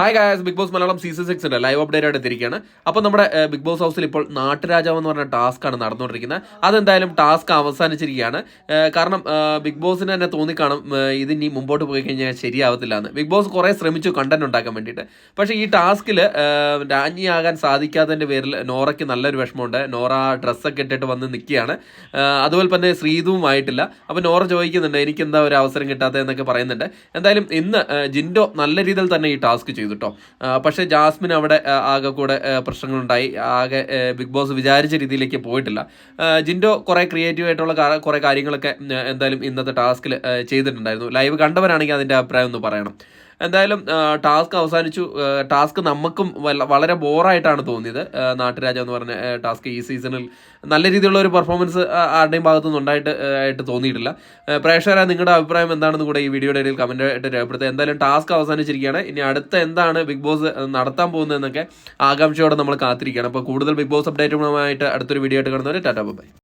Hi guys Bigg Boss Malayalam season six ഉണ്ട്. Live update ആയിട്ട് എത്തിയിരിക്കുകയാണ്. അപ്പോൾ നമ്മുടെ ബിഗ് ബോസ് ഹൗസിൽ ഇപ്പോൾ നാട്ടുരാജാവ് എന്ന് പറഞ്ഞ ടാസ്ക് ആണ് നടന്നുകൊണ്ടിരിക്കുന്നത്. അതെന്തായാലും ടാസ്ക് അവസാനിച്ചിരിക്കുകയാണ്. കാരണം ബിഗ് ബോസിന് തന്നെ തോന്നിക്കാണും ഇത് ഇനി മുമ്പോട്ട് പോയി കഴിഞ്ഞാൽ ശരിയാവത്തില്ല എന്ന്. ബിഗ് ബോസ് കുറേ ശ്രമിച്ചു കണ്ടന്റ് ഉണ്ടാക്കാൻ വേണ്ടിയിട്ട്. പക്ഷേ ഈ ടാസ്കിൽ രാജ്ഞിയാകാൻ സാധിക്കാത്തതിന്റെ പേരിൽ നോറയ്ക്ക് നല്ലൊരു വിഷമമുണ്ട്. നോറ ഡ്രസ്സൊക്കെ ഇട്ടിട്ട് വന്ന് നിൽക്കുകയാണ്. അതുപോലെ തന്നെ ശ്രീതുവും ആയിട്ടില്ല. അപ്പോൾ നോറ ചോദിക്കുന്നുണ്ട് എനിക്ക് എന്താ ഒരു അവസരം കിട്ടാത്തതെന്നൊക്കെ പറയുന്നുണ്ട്. എന്തായാലും ഇന്ന് ജിൻഡോ നല്ല രീതിയിൽ തന്നെ ഈ ടാസ്ക് ചെയ്തു. കേട്ടോ പക്ഷേ ജാസ്മിൻ അവിടെ ആകെ കൂടെ പ്രശ്നങ്ങളുണ്ടായി. ആകെ ബിഗ് ബോസ് വിചാരിച്ച രീതിയിലേക്ക് പോയിട്ടില്ല. ജിൻഡോ കുറേ ക്രിയേറ്റീവ് ആയിട്ടുള്ള കുറേ കാര്യങ്ങളൊക്കെ എന്തായാലും ഇന്നത്തെ ടാസ്കിൽ ചെയ്തിട്ടുണ്ടായിരുന്നു. ലൈവ് കണ്ടവരാണെങ്കിൽ അതിന്റെ അഭിപ്രായം ഒന്ന് പറയണം. എന്തായാലും ടാസ്ക് അവസാനിച്ചു. ടാസ്ക് നമുക്കും വളരെ ബോറായിട്ടാണ് തോന്നിയത്. നാട്ടുരാജ എന്ന് പറഞ്ഞ ടാസ്ക് ഈ സീസണിൽ നല്ല രീതിയിലുള്ള ഒരു പെർഫോമൻസ് ആരുടെയും ഭാഗത്തുനിന്ന് ഉണ്ടായിട്ട് ആയിട്ട് തോന്നിയിട്ടില്ല. പ്രേക്ഷകരെ നിങ്ങളുടെ അഭിപ്രായം എന്താണെന്ന് കൂടെ ഈ വീഡിയോയുടെ ഇടയിൽ കമന്റ് ആയിട്ട് രേഖപ്പെടുത്തുക. എന്തായാലും ടാസ്ക് അവസാനിച്ചിരിക്കുകയാണ്. ഇനി അടുത്ത എന്താണ് ബിഗ് ബോസ് നടത്താൻ പോകുന്നതെന്നൊക്കെ ആകാംക്ഷയോടെ നമ്മൾ കാത്തിരിക്കുകയാണ്. അപ്പോൾ കൂടുതൽ ബിഗ് ബോസ് അപ്ഡേറ്റുകളുമായിട്ട് അടുത്തൊരു വീഡിയോ ആയിട്ട് കാണുന്നവരെ ടാറ്റാ ബൈ.